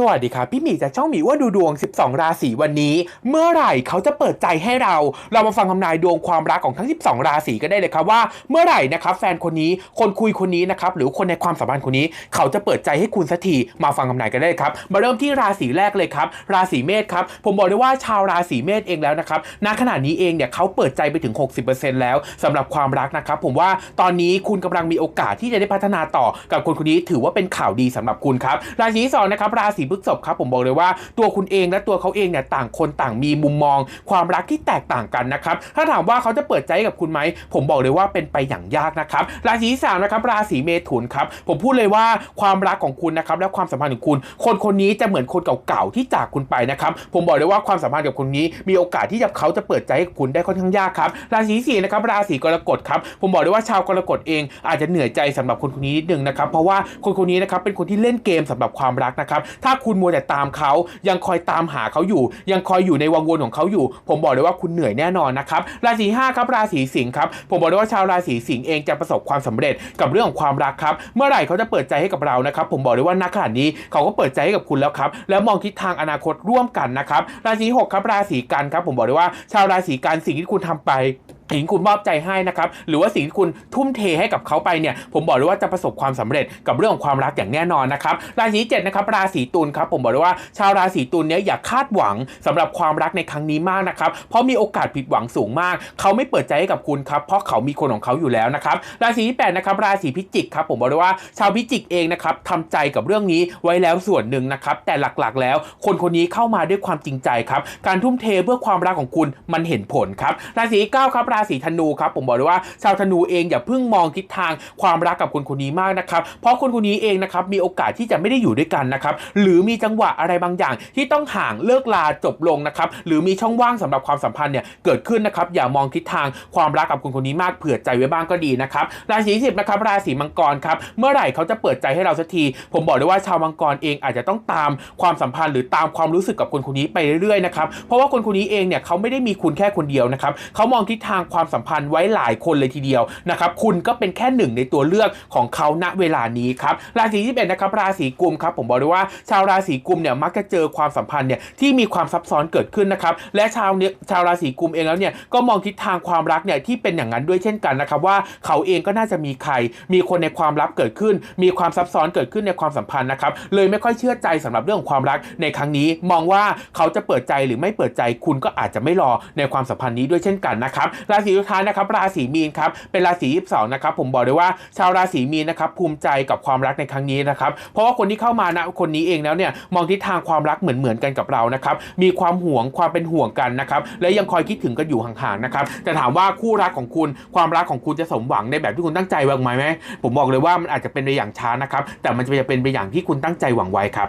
สวัสดีครับพี่หมีจากช่องหมีว่าดูดวง 12 ราศีวันนี้ เมื่อไหร่เขาจะเปิดใจให้เรา เรามาฟังคำนายดวงความรักของทั้ง 12 ราศีก็ได้เลยครับว่า เมื่อไหร่นะครับแฟนคนนี้คนคุยคนนี้นะครับหรือคนในความสัมพันธ์คนนี้ เขาจะเปิดใจให้คุณสักทีมาฟังคำนายกันได้ครับมาเริ่มที่ราศีแรกเลยครับราศีเมษครับผมบอกเลยว่าชาวราศีเมษเองแล้วนะครับณขณะนี้เองเนี่ยเขาเปิดใจไปถึง 60%แล้วสำหรับความรักนะครับผมว่าตอนนี้คุณกำลังมีโอกาสที่จะได้พัฒนาต่อกับคนคนนี้ถือว่าเป็นข่าวดีสำหรับคุณครับราศีสองนะครับราศีพฤกษภครับผมบอกเลยว่าตัวคุณเองและตัวเขาเองเนี่ยต่างคนต่างมีมุมมอง ความรักที่แตกต่างกันนะครับถ้าถามว่าเขาจะเปิดใจกับคุณไหมผมบอกเลยว่าเป็นไปอย่างยากนะครับราศีสามนะครับราศีเมถุนครับผมพูดเลยว่าความรักของคุณนะครับและความสัมพันธ์ของคุณ คนคนนี้จะเหมือนคนเก่าๆที่จากคุณไปนะครับผมบอกเลยว่าความสัมพันธ์กับคนนี้ มีโอกาสที่จะเขาจะเปิดใจให้คุณได้ค่อนข้างยากครับราศีสี่นะครับราศีกรกฎครับผมบอกเลยว่าชาวกรกฎเองอาจจะเหนื่อยใจสำหรับคนคนนี้นิดนึงนะครับเพราะว่าคนคนนี้นะครับเป็นคนที่เล่นเกมสำหรับความรักนะครับถ้าคุณมัวแต่ตามเขายังคอยตามหาเขาอยู่ ยังคอยอยู่ในวังวนของเขาอยู่ ผมบอกเลยว่าคุณเหนื่อยแน่นอนนะครับราศีห้าครับราศีสิงห์ครับผมบอกเลยว่าชาวราศีสิงห์เองจะประสบความสำเร็จกับเรื่องของความรักครับ เมื่อไหร่เขาจะเปิดใจให้กับเรานะครับ ผมบอกเลยว่าณขณะนี้เขาก็เปิดใจให้กับคุณแล้วครับแล้วมองทิศทางอนาคตร่วมกันนะครับราศีหกครับราศีกันครับ ผมบอกเลยว่าชาวราศีกันสิ่งที่คุณทำไป สิ่งคุณมอบใจให้นะครับหรือว่าสิ่งที่คุณทุ่มเทให้กับเขาไปเนี่ยผมบอกเลยว่าจะประสบความสำเร็จกับเรื่องของความรักอย่างแน่นอนนะครับราศีเจ็ดนะครับราศีตุลครับผมบอกเลยว่าชาวราศีตุลเนี่ยอย่าคาดหวังสำหรับความรักในครั้งนี้มากนะครับเพราะมีโอกาสผิดหวังสูงมาก เขาไม่เปิดใจให้กับคุณครับเพราะเขามีคนของเขาอยู่แล้วนะครับราศีที่แปดนะครับราศีพิจิกครับผมบอกเลยว่าชาวพิจิกเองนะครับทำใจกับเรื่องนี้ไว้แล้วส่วนหนึ่งนะครับแต่หลักๆ แล้ว คนคนนี้เข้ามาด้วยความจริงใจครับการทุ่มเทเพื่อความรักของคุณมันเห็นผลครับราศีเก้าครับราศีธนูครับผมบอกเลยว่าชาวธนูเองอย่าเพิ่งมองทิศทางความรักกับคนคนนี้มากนะครับเพราะคนคนนี้เองนะครับมีโอกาสที่จะไม่ได้อยู่ด้วยกันนะครับหรือมีจังหวะอะไรบางอย่าง ที่ต้องห่างเลิกลาจบลงนะครับหรือมีช่องว่างสำหรับความสัมพันธ์เนี่ยเกิดขึ้นนะครับอย่ามองทิศทางความรักกับคนคนนี้มากเผื่อใจไว้บ้างก็ดีนะครับราศีสิบนะครับราศีมังกรครับเมื่อไหร่เขาจะเปิดใจให้เราสักที ผมบอกเลยว่าชาวมังกรเองอาจจะต้องตามความสัมพันธ์หรือตามความรู้สึกกับคนคนนี้ไปเรื่อยๆนะครับเพราะว่าคนคนนี้เองเนี่ยเขาไม่ได้มีคุณแค่คนเดียวนะครับเขามองทิศทางความสัมพันธ์ไว้หลายคนเลยทีเดียวนะครับคุณก็เป็นแค่หนึ่งในตัวเลือกของเขาณเวลานี้ครับราศีที่เป็นนะครับราศีกุมครับผมบอกเลยว่าชาวราศีกุมเนี่ยมักจะเจอความสัมพันธ์เนี่ยที่มีความซับซ้อนเกิดขึ้นนะครับและชาวเนี่ยชาวราศีกุมเองแล้วเนี่ยก็มองทิศทางความรักเนี่ยที่เป็นอย่างนั้นด้วยเช่นกันนะครับว่าเขาเองก็น่าจะมีใคร มีคนในความลับเกิดขึ้น มีความซับซ้อนเกิดขึ้นในความสัมพันธ์นะครับเลยไม่ค่อยเชื่อใจสำหรับเรื่องของความรักในครั้งนี้มองว่าเขาจะเปิดใจหรือไม่เปิดใจคุณก็อาจจะไม่รอในความสัมพันธ์นี้ด้วยเช่นกันนะครับราราศีสุดท้ายนะครับราศีมีนครับเป็นราศี22นะครับผมบอกเลยว่าชาวราศีมีนนะครับภูมิใจกับความรักในครั้งนี้นะครับเพราะว่าคนที่เข้ามานะคนนี้เองแล้วเนี่ยมองทิศทางความรักเหมือนเหมือนกันกับเรานะครับมีความห่วงความเป็นห่วงกันนะครับและยังคอยคิดถึงกันอยู่ห่างๆนะครับแต่ถามว่าคู่รักของคุณความรักของคุณจะสมหวังในแบบที่คุณตั้งใจไว้ไหมผมบอกเลยว่ามันอาจจะเป็นไปอย่างช้านะครับแต่มันจะเป็นไปอย่างที่คุณตั้งใจหวังไว้ครับ